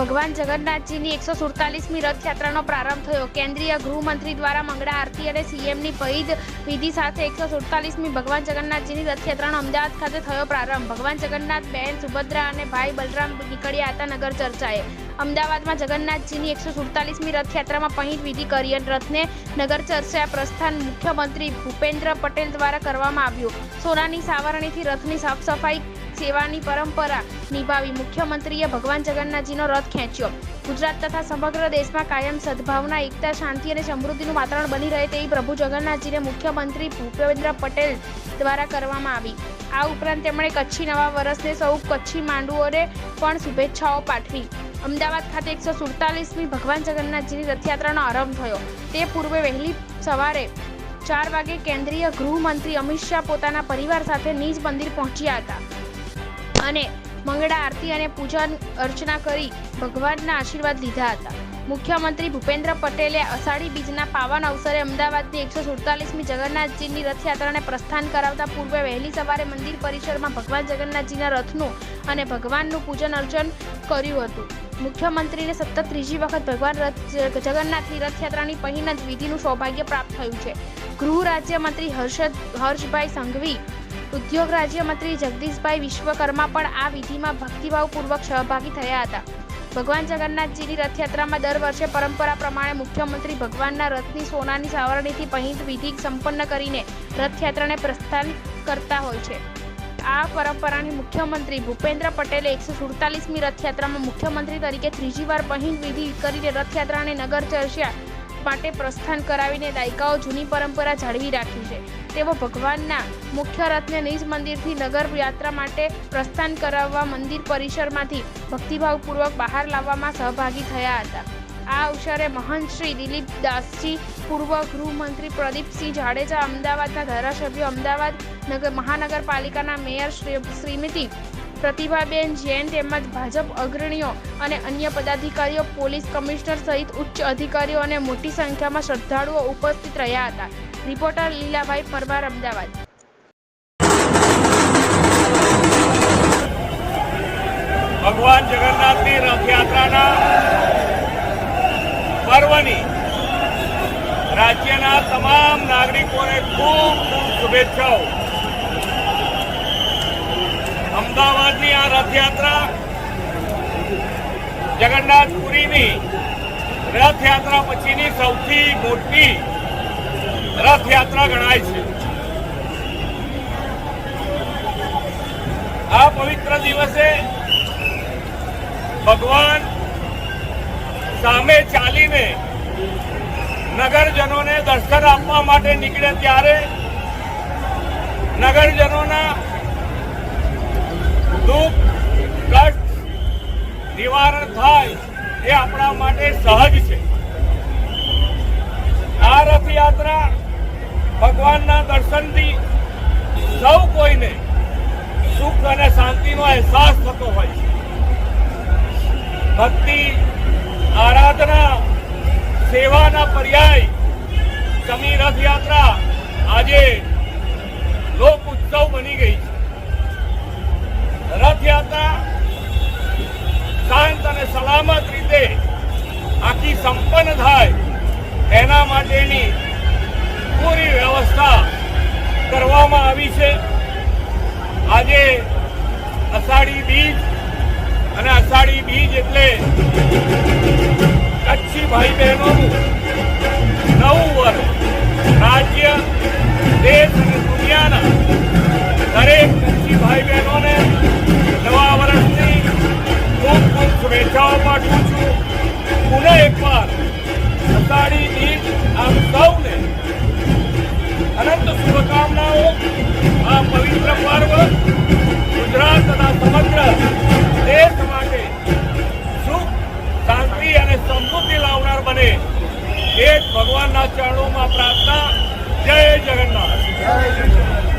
ભગવાન જગન્નાથજીની એકસો સુડતાલીસમી રથયાત્રાનો પ્રારંભ થયો. કેન્દ્રીય ગૃહમંત્રી દ્વારા મંગળા આરતી અને સીએમની પૈદ વિધિ સાથે એકસો સુડતાલીસમી ભગવાન જગન્નાથજીની રથયાત્રાનો અમદાવાદ ખાતે થયો પ્રારંભ. ભગવાન જગન્નાથ બહેન સુભદ્રા અને ભાઈ બલરામ નીકળ્યા હતા નગર ચર્ચાએ. અમદાવાદમાં જગન્નાથજીની એકસો સુડતાલીસમી રથયાત્રામાં પહિદ વિધિ કરી અને રથને નગર ચર્ચા પ્રસ્થાન મુખ્યમંત્રી ભૂપેન્દ્ર પટેલ દ્વારા કરવામાં આવ્યું. સોનાની સાવરણીથી રથની સાફ સફાઈ સેવાની પરંપરા નિભાવી મુખ્યમંત્રીએ ભગવાન જગન્નાથજીનો રથ ખેંચ્યો. ગુજરાત તથા સમગ્ર દેશમાં કાયમ સદભાવના, એકતા, શાંતિ અને સમૃદ્ધિનું વાતાવરણ બની રહે તેવી પ્રભુ જગન્નાથજીને મુખ્યમંત્રી ભૂપેન્દ્ર પટેલ દ્વારા કરવામાં આવી. આ ઉપરાંત તેમણે કચ્છી નવા વર્ષને સૌ કચ્છી માંડુઓને પણ શુભેચ્છાઓ પાઠવી. અમદાવાદ ખાતે એકસો સુડતાલીસમી ભગવાન જગન્નાથજીની રથયાત્રાનો આરંભ થયો. તે પૂર્વે વહેલી સવારે ચાર વાગે કેન્દ્રીય ગૃહમંત્રી અમિત શાહ પોતાના પરિવાર સાથે નિજ મંદિર પહોંચ્યા હતા. અને મંગળા આરતી અને પૂજન અર્ચના કરી ભગવાનના આશીર્વાદ લીધા હતા. મુખ્યમંત્રી ભૂપેન્દ્ર પટેલે અષાઢી બીજના પાવન અવસરે અમદાવાદની એકસો સુડતાલીસમી જગન્નાથજીની રથયાત્રાને પ્રસ્થાન કરાવતા પૂર્વે વહેલી સવારે મંદિર પરિસરમાં ભગવાન જગન્નાથજીના રથનું અને ભગવાનનું પૂજન અર્ચન કર્યું હતું. મુખ્યમંત્રીને સતત ત્રીજી વખત ભગવાન રથ જગન્નાથની રથયાત્રાની પહેલા જ વિધિનું સૌભાગ્ય પ્રાપ્ત થયું છે. ગૃહ રાજ્યમંત્રી હર્ષદ, હર્ષભાઈ સંઘવી ઉદ્યોગ રાજ્યમંત્રી જગદીશભાઈ વિશ્વકર્મા પણ આ વિધિમાં ભક્તિભાવપૂર્વક સહભાગી થયા હતા. ભગવાન જગન્નાથજીની રથયાત્રામાં દર વર્ષે પરંપરા પ્રમાણે મુખ્યમંત્રી ભગવાનના રથની સોનાની સાવરણીથી પહિત વિધિ સંપન્ન કરીને રથયાત્રાને પ્રસ્થાન કરતા હોય છે. આ પરંપરાની મુખ્યમંત્રી ભૂપેન્દ્ર પટેલે એકસો સુડતાલીસમી રથયાત્રામાં મુખ્યમંત્રી તરીકે ત્રીજી વાર પહિત વિધિ કરીને રથયાત્રાને નગર ચર્ચા માટે પ્રસ્થાન કરાવીને દાયકાઓ જૂની પરંપરા જાળવી રાખી છે. તેઓ ભગવાનના મુખ્ય રથને નિજ મંદિરથી નગર યાત્રા માટે પ્રસ્થાન કરાવવા મંદિર પરિસરમાંથી ભક્તિભાવપૂર્વક બહાર લાવવામાં સહભાગી થયા હતા. આ અવસરે મહંત શ્રી દિલીપ દાસજી પૂર્વ ગૃહમંત્રી પ્રદીપસિંહ જાડેજા, અમદાવાદના ધારાસભ્યો અમદાવાદ નગર મહાનગરપાલિકાના મેયર શ્રી શ્રીમતી પ્રતિભાબેન જૈન તેમજ ભાજપ અગ્રણીઓ અને અન્ય પદાધિકારીઓ, પોલીસ કમિશનર સહિત ઉચ્ચ અધિકારીઓ અને મોટી સંખ્યામાં શ્રદ્ધાળુઓ ઉપસ્થિત રહ્યા હતા. રિપોર્ટર લીલાભાઈ પરમાર, અમદાવાદ. ભગવાન જગન્નાથની રથયાત્રાના પર્વની રાજ્યના તમામ નાગરિકોને ખૂબ ખૂબ શુભેચ્છાઓ. અમદાવાદની આ રથયાત્રા જગન્નાથપુરીની રથયાત્રા પછીની સૌથી મોટી રથયાત્રા ગણાય છે. આ પવિત્ર દિવસે ભગવાન સામે ચાલીને નગરજનોને દર્શન આપવા માટે નીકળે ત્યારે નગરજનોના નિવારણ થાય એ આપણા માટે સહજ છે. આ રથયાત્રા ભગવાનના દર્શનથી સૌ કોઈને સુખ અને શાંતિનો અહેસાસ થતો હોય છે. ભક્તિ, આરાધના, સેવાના પર્યાય સમી રથયાત્રા આજે માટેની પૂરી વ્યવસ્થા કરવામાં આવી છે. આજે અષાઢી બીજ અને અષાઢી બીજ એટલે કચ્છી ભાઈ બહેનોનું શુભકામનાઓ આ પવિત્ર પર્વ ગુજરાત તથા સમગ્ર દેશ માટે સુખ, શાંતિ અને સમૃદ્ધિ લાવનાર બને. એ ભગવાનના ચરણોમાં પ્રાર્થના. જય જગન્નાથ.